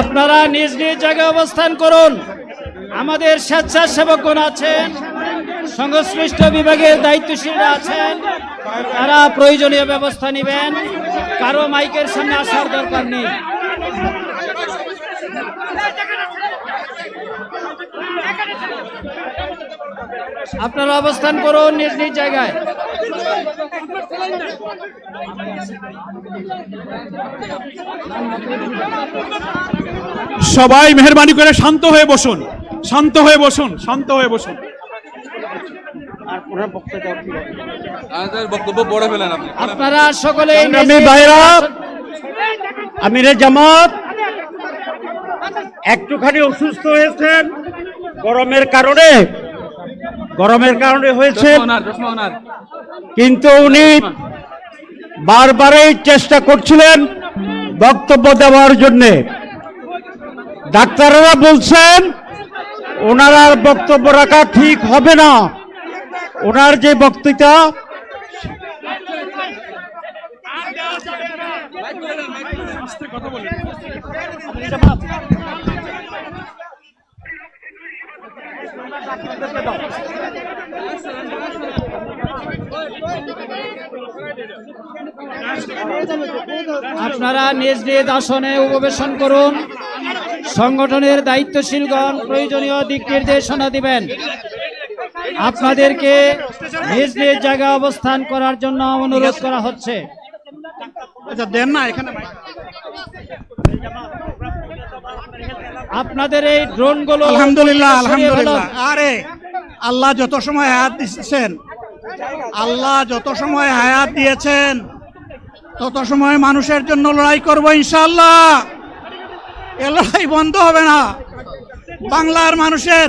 আপনারা নিজ নিজ জায়গায় অবস্থান করুন। আমাদের স্বেচ্ছাসেবকগণ আছেন, সংশ্লিষ্ট বিভাগের দায়িত্বশীলরা আছেন, তারা প্রয়োজনীয় ব্যবস্থা নেবেন। কারও মাইকের সামনে আসার দরকার নেই। আপনারা অবস্থান করুন নিজ নিজ জায়গায়। সবাই মেহরবানি করে শান্ত হয়ে বসুন, শান্ত হয়ে বসুন, শান্ত হয়ে বসুন। আমাদের বক্তব্য পড়ে ফেলেন আপনি। আপনারা সকলে ভাইরা আমিরে জামাত একটুখানি অসুস্থ হয়েছেন গরমের কারণে গরমের কারণে হয়েছে কিন্তু উনি বারবারই চেষ্টা করছিলেন বক্তব্য দেওয়ার জন্যে। ডাক্তাররা বলছেন ওনার আর বক্তব্য রাখা ঠিক হবে না। ওনার যে বক্তৃতা, আপনারা নিজ নিজ আসনে উপবেশন করুন। সংগঠনের দায়িত্বশীলগণ প্রয়োজনীয় দিক নির্দেশনা দিবেন। আপনাদেরকে নিজ নিজ জায়গায় অবস্থান করার জন্য অনুরোধ করা হচ্ছে। আচ্ছা দেন না এখানে আপনাদের এই ড্রোনগুলো আলহামদুলিল্লাহ আলহামদুলিল্লাহ। আরে আল্লাহ যত সময় হায়াত দিচ্ছেন আল্লাহ যত সময় হায়াত দিয়েছেন তত সময় মানুষের জন্য লড়াই করব ইনশাআল্লাহ। এ লড়াই বন্ধ হবে না। বাংলার মানুষের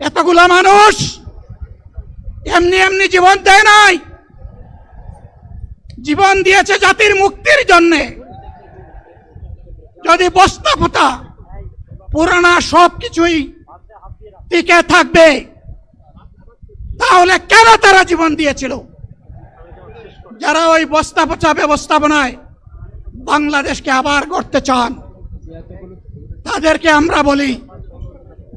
এতগুলা মানুষ এমনি এমনি জীবন দেয় নাই। জীবন দিয়েছে জাতির মুক্তির জন্যে। যদি বস্তা পোতা পুরানা সব কিছুই টিকে থাকবে, তাহলে কেন তারা জীবন দিয়েছিল? যারা ওই বস্তা পচা ব্যবস্থাপনায় বাংলাদেশকে আবার গড়তে চান, তাদেরকে আমরা বলি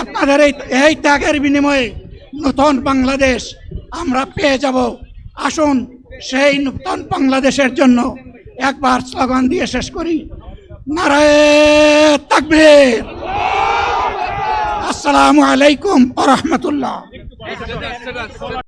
আপনাদের এই এই ত্যাগের বিনিময়ে নতুন বাংলাদেশ আমরা পেয়ে যাব। আসুন সেই নতুন বাংলাদেশের জন্য একবার স্লোগান দিয়ে শেষ করি। নারায় তাকবীর। আসসালামু আলাইকুম রহমতুল্লাহ।